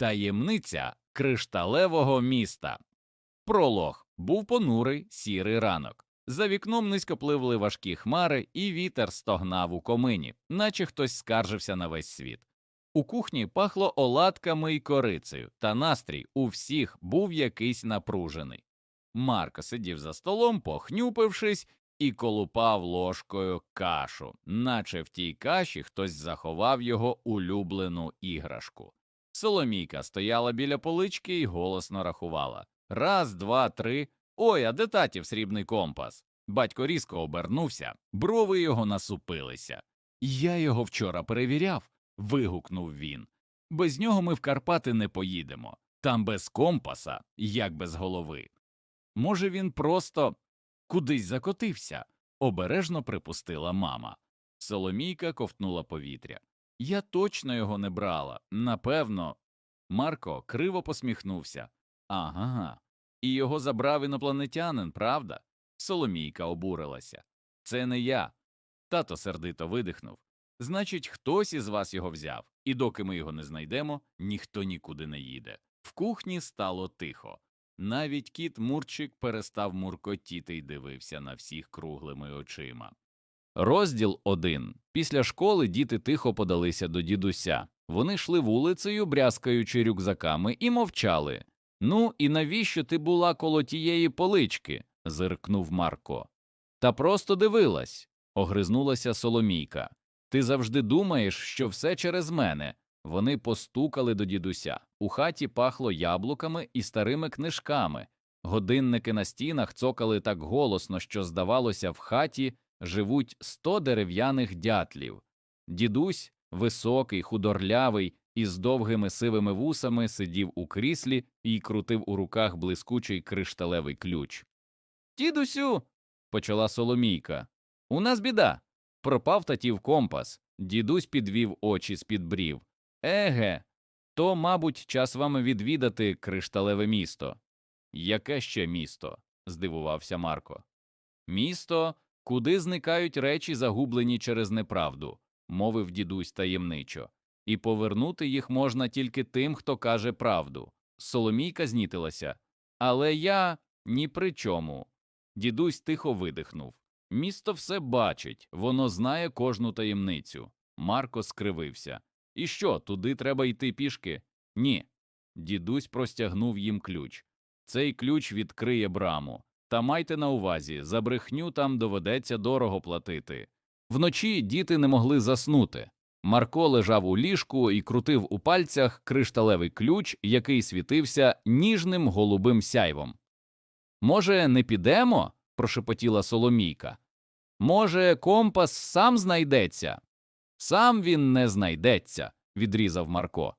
Таємниця кришталевого міста. Пролог був понурий сірий ранок. За вікном низько пливли важкі хмари, і вітер стогнав у комині, наче хтось скаржився на весь світ. У кухні пахло оладками й корицею, та настрій у всіх був якийсь напружений. Марко сидів за столом, похнюпившись, і колупав ложкою кашу, наче в тій каші хтось заховав його улюблену іграшку. Соломійка стояла біля полички і голосно рахувала раз, два, три. Ой, а де татів срібний компас? Батько різко обернувся, брови його насупилися. Я його вчора перевіряв, вигукнув він. Без нього ми в Карпати не поїдемо. Там без компаса, як без голови. Може, він просто кудись закотився, обережно припустила мама. Соломійка ковтнула повітря. Я точно його не брала. Напевно. Марко криво посміхнувся. Ага. І його забрав інопланетянин, правда? Соломійка обурилася. Це не я. Тато сердито видихнув. Значить, хтось із вас його взяв, і доки ми його не знайдемо, ніхто нікуди не їде. В кухні стало тихо. Навіть кіт Мурчик перестав муркотіти й дивився на всіх круглими очима. Розділ 1. Після школи діти тихо подалися до дідуся. Вони йшли вулицею, брязкаючи рюкзаками, і мовчали. Ну, і навіщо ти була коло тієї полички? зиркнув Марко. Та просто дивилась, огризнулася Соломійка. Ти завжди думаєш, що все через мене. Вони постукали до дідуся. У хаті пахло яблуками і старими книжками. Годинники на стінах цокали так голосно, що, здавалося, в хаті живуть сто дерев'яних дятлів. Дідусь, високий, худорлявий, із довгими сивими вусами, сидів у кріслі і крутив у руках блискучий кришталевий ключ. Дідусю. почала Соломійка. У нас біда. Пропав татів компас. Дідусь підвів очі з під брів. Еге, то, мабуть, час вам відвідати кришталеве місто. Яке ще місто? здивувався Марко. Місто, куди зникають речі, загублені через неправду, мовив дідусь таємничо, і повернути їх можна тільки тим, хто каже правду. Соломійка знітилася. Але я ні при чому. Дідусь тихо видихнув. Місто все бачить, воно знає кожну таємницю. Марко скривився. І що, туди треба йти пішки? Ні. Дідусь простягнув їм ключ. Цей ключ відкриє браму. Та майте на увазі, за брехню там доведеться дорого платити. Вночі діти не могли заснути. Марко лежав у ліжку і крутив у пальцях кришталевий ключ, який світився ніжним голубим сяйвом. Може, не підемо? прошепотіла Соломійка. Може, компас сам знайдеться? Сам він не знайдеться, відрізав Марко.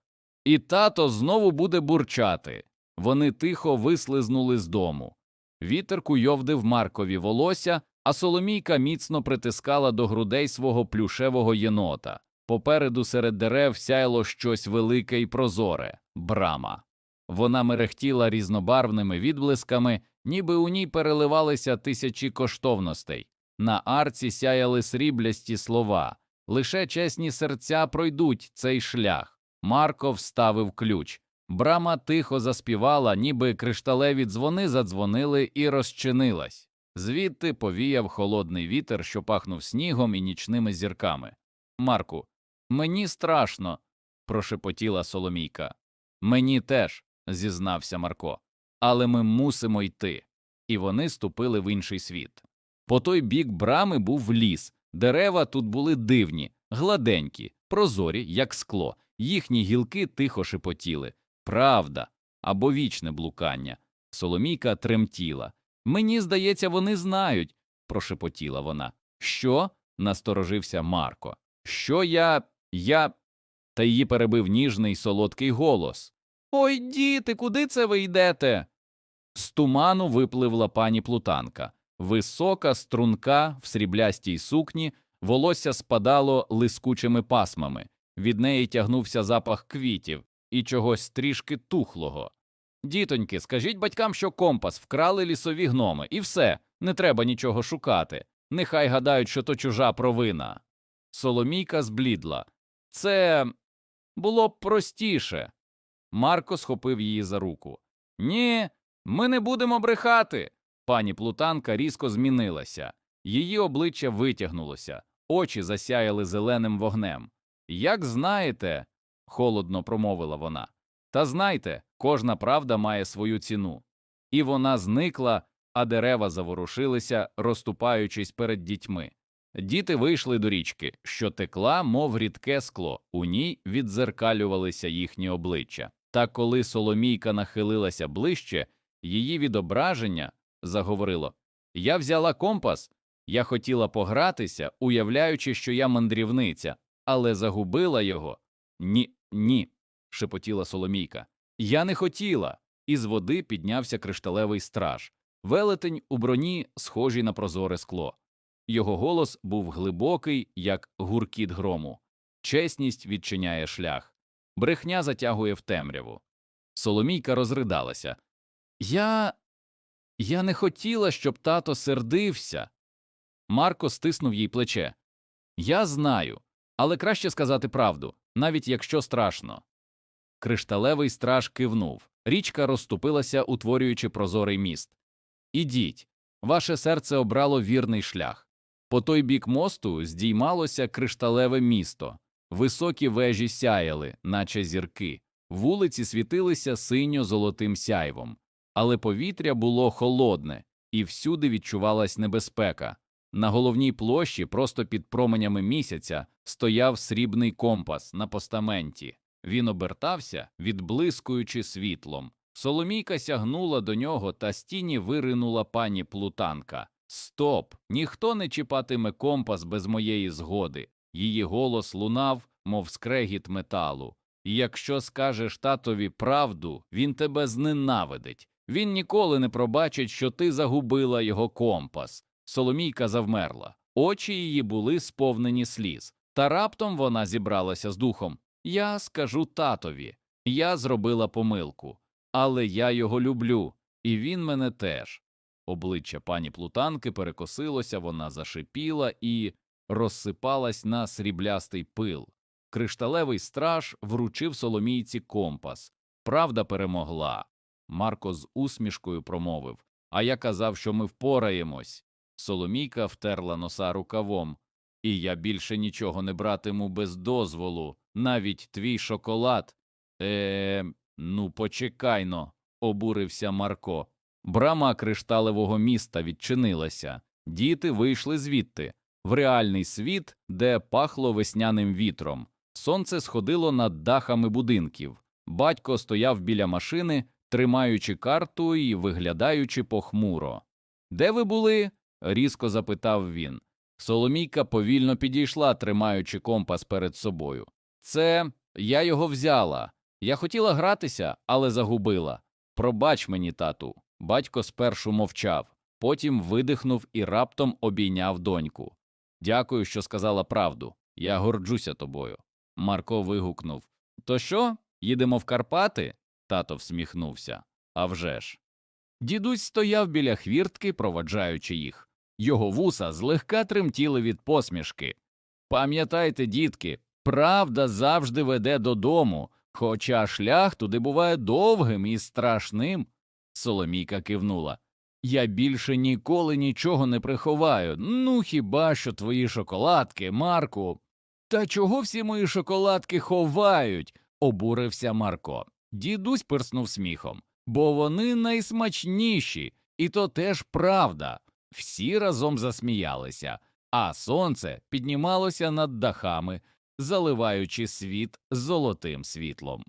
І тато знову буде бурчати. Вони тихо вислизнули з дому. Вітер куйовдив Маркові волосся, а Соломійка міцно притискала до грудей свого плюшевого єнота. Попереду серед дерев сяяло щось велике й прозоре брама. Вона мерехтіла різнобарвними відблисками, ніби у ній переливалися тисячі коштовностей. На арці сяяли сріблясті слова. Лише чесні серця пройдуть цей шлях. Марко вставив ключ. Брама тихо заспівала, ніби кришталеві дзвони задзвонили і розчинилась. Звідти повіяв холодний вітер, що пахнув снігом і нічними зірками. Марку, мені страшно, прошепотіла Соломійка. Мені теж, зізнався Марко. Але ми мусимо йти. І вони ступили в інший світ. По той бік брами був ліс. Дерева тут були дивні, гладенькі, прозорі, як скло, їхні гілки тихо шепотіли. Правда або вічне блукання. Соломійка тремтіла. Мені здається, вони знають, прошепотіла вона. Що? насторожився Марко. Що я. я. Та її перебив ніжний солодкий голос. Ой, діти, куди це ви йдете? З туману випливла пані плутанка. Висока, струнка, в сріблястій сукні, волосся спадало лискучими пасмами, від неї тягнувся запах квітів і чогось трішки тухлого. Дітоньки, скажіть батькам, що компас вкрали лісові гноми, і все, не треба нічого шукати. Нехай гадають, що то чужа провина. Соломійка зблідла. Це було б простіше. Марко схопив її за руку. Ні, ми не будемо брехати. Пані плутанка різко змінилася. Її обличчя витягнулося, очі засяяли зеленим вогнем. Як знаєте, холодно промовила вона. Та знайте, кожна правда має свою ціну. І вона зникла, а дерева заворушилися, розступаючись перед дітьми. Діти вийшли до річки, що текла, мов рідке скло, у ній віддзеркалювалися їхні обличчя. Та коли Соломійка нахилилася ближче, її відображення заговорило Я взяла компас, я хотіла погратися, уявляючи, що я мандрівниця, але загубила його. Ні, ні, шепотіла Соломійка. Я не хотіла. Із води піднявся кришталевий страж, велетень у броні, схожий на прозоре скло. Його голос був глибокий, як гуркіт грому. Чесність відчиняє шлях, брехня затягує в темряву. Соломійка розридалася. Я. Я не хотіла, щоб тато сердився. Марко стиснув їй плече. Я знаю, але краще сказати правду, навіть якщо страшно. Кришталевий страж кивнув. Річка розступилася, утворюючи прозорий міст. Ідіть, ваше серце обрало вірний шлях. По той бік мосту здіймалося кришталеве місто, високі вежі сяяли, наче зірки, вулиці світилися синьо-золотим сяйвом, але повітря було холодне, і всюди відчувалась небезпека. На головній площі, просто під променями місяця, стояв срібний компас на постаменті. Він обертався, відблискуючи світлом. Соломійка сягнула до нього, та з тіні виринула пані плутанка. Стоп! Ніхто не чіпатиме компас без моєї згоди. Її голос лунав, мов скрегіт металу. І якщо скажеш татові правду, він тебе зненавидить. Він ніколи не пробачить, що ти загубила його компас. Соломійка завмерла. Очі її були сповнені сліз. Та раптом вона зібралася з духом. Я скажу татові, я зробила помилку, але я його люблю, і він мене теж. Обличчя пані плутанки перекосилося, вона зашипіла і розсипалась на сріблястий пил. Кришталевий страж вручив соломійці компас. Правда перемогла. Марко з усмішкою промовив А я казав, що ми впораємось. Соломійка втерла носа рукавом. І я більше нічого не братиму без дозволу, навіть твій шоколад. Е, ну почекайно, обурився Марко. Брама кришталевого міста відчинилася. Діти вийшли звідти, в реальний світ, де пахло весняним вітром. Сонце сходило над дахами будинків. Батько стояв біля машини, тримаючи карту і виглядаючи похмуро. Де ви були? Різко запитав він. Соломійка повільно підійшла, тримаючи компас перед собою. Це я його взяла. Я хотіла гратися, але загубила. Пробач мені, тату. Батько спершу мовчав, потім видихнув і раптом обійняв доньку. Дякую, що сказала правду. Я горджуся тобою. Марко вигукнув. То що? Їдемо в Карпати? Тато всміхнувся. «А вже ж». Дідусь стояв біля хвіртки, проваджаючи їх. Його вуса злегка тремтіли від посмішки. Пам'ятайте, дітки, правда завжди веде додому, хоча шлях туди буває довгим і страшним. Соломійка кивнула. Я більше ніколи нічого не приховаю. Ну хіба що твої шоколадки, Марку. Та чого всі мої шоколадки ховають? обурився Марко. Дідусь пирснув сміхом. Бо вони найсмачніші, і то теж правда. Всі разом засміялися, а сонце піднімалося над дахами, заливаючи світ золотим світлом.